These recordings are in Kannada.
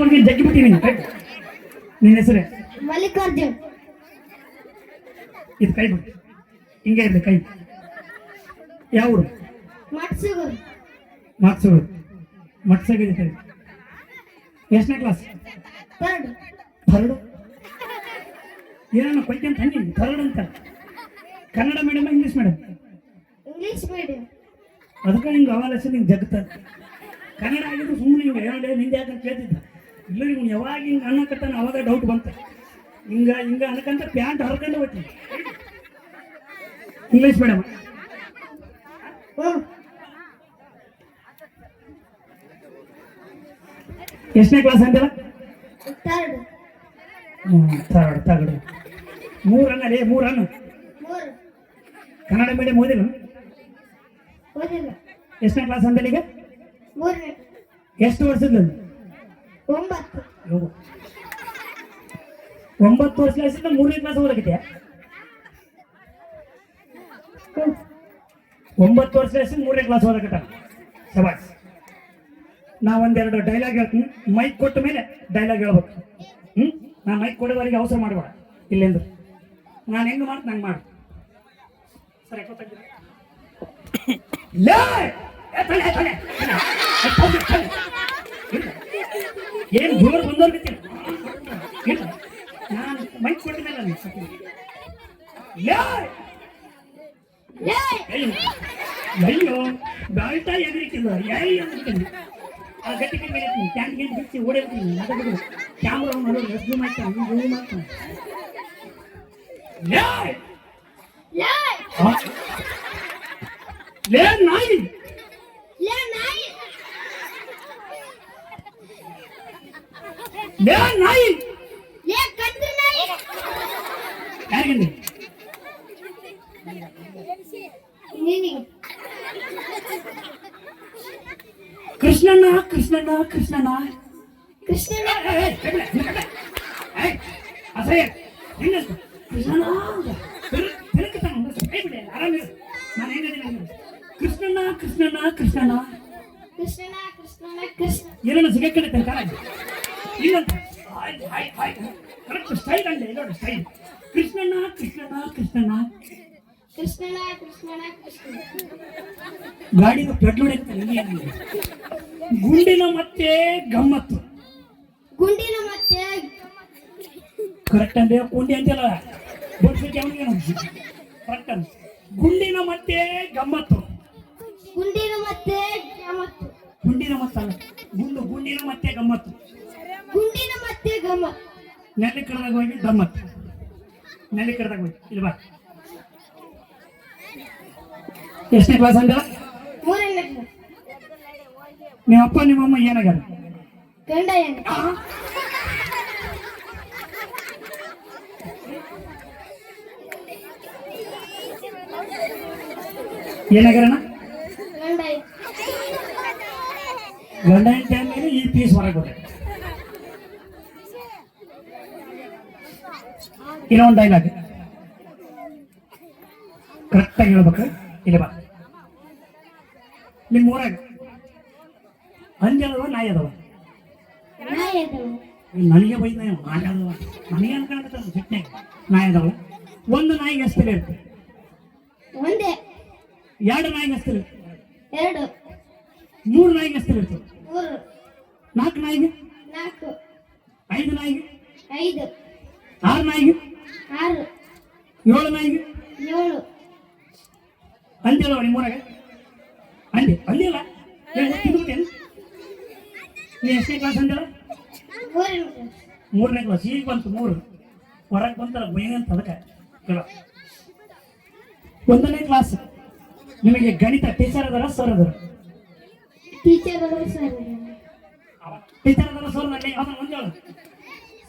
ಅವ್ರಿಗೆ ಜಗ್ಗಿ ಬಿಟ್ಟಿನಿ ನಿನ್ನ ಹೆಸರೇ? ಮಲ್ಲಿಕಾರ್ಜುನ್. ಇದು ಕೈ ಬಿಡು. ಹಿಂಗೆ ಇರಲಿ ಕೈ. ಯಾವ ಊರು? ಮಟ್ಸೂರು ಮಾರ್ಕ್ಸೂರು ಮಟ್ಸಾಗಿದೆ ಕೈ. ಎಷ್ಟನೇ ಕ್ಲಾಸ್ ಥರ್ಡ್. ಥರ್ಡು? ಏನೋ ಅಂತ ಹಂಗೆ ಥರ್ಡ್ ಅಂತ. Kannada medium English medium English medium ಅದಕ್ಕೆ ಹಿಂಗೆ ಅವಾಲಸ ನಿಂಗೆ ಜಗತ್ತ ಕನ್ನಡ ಆಗಿದ್ದು ಸುಮ್ಮನೆ ಹಿಂಗೆ ಹೇಳಿ ನಿಂಗೆ ಯಾಕಂತ ಕೇಳ್ತಿದ್ದ. ಇಲ್ಲ ಇವ್ನು ಯಾವಾಗ ಹಿಂಗೆ ಅನ್ನಕತ್ತಾನ ಅವಾಗ ಡೌಟ್ ಬಂತ. ಹಿಂಗ ಹಿಂಗ ಅನ್ನಕಂತ ಪ್ಯಾಂಟ್ ಹರ್ಕೊಂಡು ಹೋಗ್ತೀನಿ ಇಂಗ್ಲೀಷ್ ಮೇಡಮ್ ಎಷ್ಟನೇ ಕ್ಲಾಸ್ ಅಂತಿಲ್ಲ ತರ್ಡ್ ತರ್ಡ್ ಮೂರನ್ನ ಮೂರು ಅನ್ನ ರೇ ಮೂರು. ಅನ್ನ ಕನ್ನಡ ಮೀಡಿಯಂ ಓದಿಲ್ಲ? ಎಷ್ಟನೇ ಕ್ಲಾಸ್ ಅಂದಿಲ್ಲ ಈಗ? ಎಷ್ಟು ವರ್ಷದ ಒಂಬತ್ತು. ಒಂಬತ್ತು ವರ್ಷ ಕ್ಲಾಸಿಂದ ಮೂರನೇ ಕ್ಲಾಸ್ ಓದಕತ್ತೀಯ ಹ್ಞೂ ಒಂಬತ್ತು ವರ್ಷ ಕ್ಲಾಸಿಂದ ಮೂರನೇ ಕ್ಲಾಸ್ ಓದಕತ್ತ ಶಬಾಸ್ ನಾ ಒಂದೆರಡು ಡೈಲಾಗ್ ಹೇಳ್ತೀನಿ. ಮೈಕ್ ಕೊಟ್ಟ ಮೇಲೆ ಡೈಲಾಗ್ ಹೇಳ್ಬೇಕು. ಹ್ಮ್? ನಾ ಮೈಕ್ ಕೊಡೋವರೆಗೆ ಅವಸರ ಮಾಡಬೇಡ. ಇಲ್ಲೆಂದ್ರೆ ನಾನು ಹೆಂಗ್ ಮಾಡ್ತೀನಿ ನಂಗೆ ಮಾಡು. ಸರಿ ಗೊತ್ತಾಗಿಲ್ಲ ಕೊಟ್ಟ ಮೇಲೆ ನಾನು ಸತ್ಯ. ಲೇ! ಅಯ್ಯೋ ಅಯ್ಯೋ ಗಾಳ್ತಾ ಎಗರಿಕಿಲ್ಲ ಯಾಯಿ ಎಗರಿಕಿಲ್ಲ ಆ ಗಟ್ಟಿ ಕೈ ಮೇಲೆ ಕ್ಯಾನ್ ಗಂಟೆ ಬಿಚ್ಚಿ ಓಡಿರ್ತೀನಿ ಮಾತಾಡಿದ್ರು ಕ್ಯಾಮ್ರಾ ನೋಡು ರೆಸ್ಕ್ಯೂ ಮಾಡ್ತಾನೆ ನೀವು ಮಾಡ್ತಾನೆ ಲೇ! ಲೇ ಆ? ಲೇ ನಾಯಿ ಲೇ ನಾಯಿ ಲೇ ನಾಯಿ ಯಾರಿಗಂದ್ರೆ ನಿನಗೆ ಕೃಷ್ಣಣ್ಣ ಕೃಷ್ಣಣ್ಣ ಕೃಷ್ಣಣ್ಣ ಕೃಷ್ಣನ ಏ, ಏ, ಕೈಬಿಡ, ನಿನ್ನ ಕೈಬಿಡ. ಏ, ಅಸಹ್ಯ. ಹೆಂಗಸ್ತು? ಕೃಷ್ಣಣ್ಣ ತಿರು- ತಿರುಗ್ತಾನೆ ಒಂದಷ್ಟು. ಕೈಬಿಡಿ, ಆರಾಮಿರು. ನಾನು ಹೆಂಗದೀನಿ ಅಂದ್ರೆ. ಕೃಷ್ಣಣ್ಣ ಕೃಷ್ಣಣ್ಣ ಕೃಷ್ಣಣ್ಣ ಕೃಷ್ಣನ ಕೃಷ್ಣನ ಕೃಷ್ಣ ಏನನ್ನ ಸಿಗಕ್ಕೆ ಕಾಲ ಇಲ್ಲಂತ hi hi hi correct style ಅಲ್ಲಿ ನೋಡಿ ಸ್ಟೈಲ್. ಕೃಷ್ಣಣ್ಣ ಕೃಷ್ಣಣ್ಣ ಕೃಷ್ಣಣ್ಣ. ಕೃಷ್ಣನ ಕೃಷ್ಣನ ಕೃಷ್ಣ ಗಾಡಿನ ಪೆಟ್ರೋಲ್ ಗುಂಡಿನ ಮತ್ತೆ ಗಮ್ಮತ್ತು. ಗುಂಡಿನ ಮತ್ತೆ ಕರೆಕ್ಟ್ ಅಂದ್ರೆ ಗುಂಡಿ ಅಂತಿಲ್ಲ ಬಡ್ಸಕ್ಕೆ ಅವನಿಗೆ ಕರೆಕ್ಟ್ ಅಂತ ಗುಂಡಿನ ಮತ್ತೆ ಗಮ್ಮತ್ತು. ಗುಂಡಿನ ಮತ್ತೆ ಗಮ್ಮತ್ತು. ಗುಂಡಿನ ಮತ್ತಲ್ಲ. ಗುಂಡು ಗುಂಡಿನ ಮತ್ತೆ ಗಮ್ಮತ್ತು. ಗುಂಡಿನ ಮತ್ತೆ ಗಮ್ಮ ನೆಲ್ಲಿ ಕಡ್ದಾಗ ಹೋಗಿ ಗಮ್ಮತ್ತು ನೆಲ್ಲಿ ಕಡ್ದಾಗ ಹೋಗಿ. ಇಲ್ಲಿ ಬಾ. ಎಷ್ಟನೇ ಕ್ಲಾಸ್ ಅಂದ? ನಿಮ್ಮ ಅಪ್ಪ ನಿಮ್ಮಮ್ಮ ಏನಾಗ್ಯಾರ? ಗಂಡ ಏನಾಗ್ಯಾರಣ ಗಂಡ ಆದ್ಮೇಲೆ ಈ ಪೀಸ್ ಹೊರಗೆ ಹೋದೆ ಇನ್ನೊಂದು ಡೈಲಾಗ್ ಕರೆಕ್ಟಾಗಿ ಹೇಳ್ಬೇಕು. ಇಲ್ಲಿ ಬಾ. ನಿಮ್ಮ ಊರಾಗ ಹಂದಿ ಅದಾವ. ನಾಯಿ ಅದಾವ. ನನಗೆ ಬೈದ ನಾಯಿ ಅದಾವ? ನನಗೆ ಅನ್ಕೊಳಕತ್ತ ಸಿಟ್ನಾಗ ನಾಯಿ ಅದಾವ. ಒಂದು ನಾಯಿಗೆ ಎಷ್ಟು ಬೆಲೆ ಇರುತ್ತೆ ಒಂದೇ. ಎರಡು ನಾಯಿಗೆ ಎಷ್ಟು ಬೆಲೆ ಎರಡು. ಮೂರು ನಾಯಿಗೆ ಎಷ್ಟು ಇರುತ್ತೆ ಮೂರು. ನಾಲ್ಕು ನಾಯಿಗೆ? ನಾಲ್ಕು. ಐದು ನಾಯಿಗೆ? ಐದು. ಏಳು ನಾಯಿಗೆ ಏಳು. ಹಂದಿ ನಿಮ್ಮ ಊರಾಗ? ಅಲ್ಲ? ಏನ್? ತಿಂದ್ಬಿಟ್ಟೇನು ನೀ ಎಷ್ಟೇ ಕ್ಲಾಸ್ ಅಂದಿಲ್ಲ ಮೂರನೇ ಕ್ಲಾಸ್ ಈಗ ಬಂತು ಮೂರು. ಹೊರಗೆ ಬಂತಲ್ಲ ಅಂತ ಅದಕ್ಕೆ. ಕೇಳೋ. ಒಂದನೇ ಕ್ಲಾಸ್ ನಿಮಗೆ ಗಣಿತ ಟೀಚರ್ ಅದರ ಸರ್ ಅದರ? ಟೀಚರ್ ಅದರ ಸರ್ ಟೀಚರ್ ಅದರ ಸರ್ ಅಲ್ಲಿ ಒಂದೇ ಹೇಳು.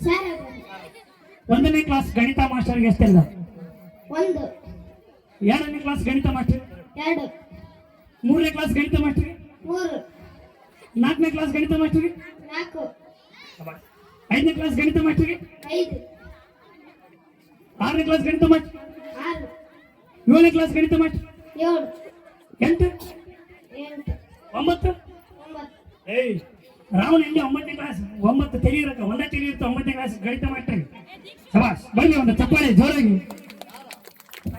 ಸರ್ ಒಂದನೇ ಕ್ಲಾಸ್ ಗಣಿತ ಮಾಸ್ಟರ್ಗೆ ಎಷ್ಟೆಲ್ಲ? ಒಂದು. ಎರಡನೇ ಕ್ಲಾಸ್ ಗಣಿತ ಮಾಸ್ಟರ್? ಎರಡು. ಮೂರನೇ ಕ್ಲಾಸ್ ಗಣಿತ ಮಾಸ್ಟರ್? ಮೂರು. ನಾಲ್ಕನೇ ಕ್ಲಾಸ್ ಗಣಿತ ಮಾಸ್ಟರ್? ನಾಲ್ಕು. ಐದನೇ ಕ್ಲಾಸ್ ಗಣಿತ ಮಾಸ್ಟರ್? ಐದು. ಆರನೇ ಕ್ಲಾಸ್ ಗಣಿತ ಮಾಸ್ಟರ್? ಆರು. ಏಳನೇ ಕ್ಲಾಸ್ ಗಣಿತ ಮಾಸ್ಟರ್? ಏಳು. ಎಂಟು? ಎಂಟು. ಒಂಬತ್ತು? ಒಂಬತ್ತು. ಏಯ್. ರಾವಣ ಇಲ್ಲಿ ಒಂಬತ್ತನೇ ಕ್ಲಾಸ್ ಒಂಬತ್ತು ತೆಲಿ ಇರಕ್ಕ ಒಂದೇ ತೆಲಿ ಇರುತ್ತೆ ಒಂಬತ್ತನೇ ಕ್ಲಾಸ್ ಗಣಿತ ಮಾಸ್ಟರ್. ಸಬಾಸ್ ಬನ್ನಿ ಒಂದು ಚಪ್ಪಾಳೆ ಜೋರಾಗಿ.